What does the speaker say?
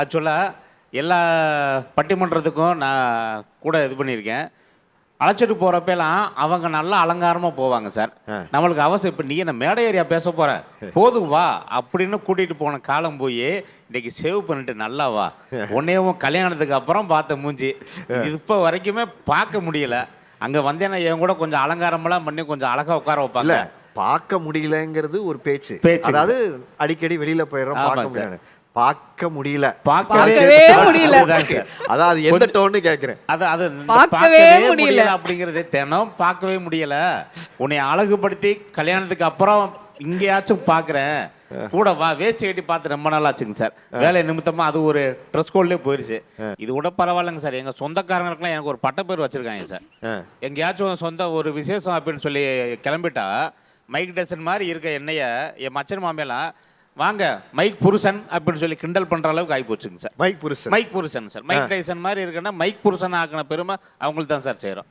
ஆக்சுவலாக எல்லா பட்டிமன்றத்துக்கும் நான் கூட இது பண்ணியிருக்கேன். அழைச்சிட்டு போகிறப்பெல்லாம் அவங்க நல்லா அலங்காரமாக போவாங்க சார். நம்மளுக்கு அவசியம் இப்போ நீ என்ன மேடை ஏரியா பேச போற? போதும் வா அப்படின்னு கூட்டிகிட்டு போன காலம் போய் இன்னைக்கு சேவ் பண்ணிட்டு நல்லா வா. உன்னையும் கல்யாணத்துக்கு அப்புறம் பார்த்த மூஞ்சி. இப்போ வரைக்குமே பார்க்க முடியல. அங்கே வந்தேன்னா என் கூட கொஞ்சம் அலங்காரமெல்லாம் பண்ணி கொஞ்சம் அழகா உட்கார வைப்பாங்க. பார்க்க முடியலங்கிறது ஒரு பேச்சு. பேச்சுங்க. அதாவது அடிக்கடி வெளியில போயிடுறோம் பார்க்க. பார்க்க முடியல. பார்க்கவே முடியல. அதுதான் சார். அதான் அது எந்த டோன்னு கேக்குறேன். அது அது பார்க்கவே முடியல. அப்படிங்கறது தினம் பார்க்கவே முடியல. உன்னை அழகுபடுத்தி கல்யாணத்துக்கு அப்புறம் இங்கேயாச்சும் பார்க்குறேன். கூட வா வேஸ்ட் கட்டி பார்த்து ரொம்ப நாள் ஆச்சுங்க சார். வேலை நிமித்தமா அது ஒரு ட்ரெஸ் கோட்லேயே போயிருச்சு. இது கூட பரவாயில்லைங்க சார். எங்க சொந்தக்காரங்களுக்குலாம் எனக்கு ஒரு பட்டப்பேர் வச்சிருக்காங்க சார். எங்கேயாச்சும் சொந்த ஒரு விசேஷம் அப்படின்னு சொல்லி கிளம்பிட்டா மைக் டெசன் மாதிரி இருக்க என்னைய என் மச்சன் மாமையெல்லாம் வாங்க மைக் புருஷன் அப்படின்னு சொல்லி கிண்டல் பண்ற அளவுக்கு ஆகி போச்சுங்க சார். மைக் புருஷன். மைக் புருஷன் சார். மைக் டைசன் மாதிரி இருக்குன்னா மைக் புருஷன் ஆக்கின பெருமை அவங்களுக்கு தான் சார் செய்கிறோம்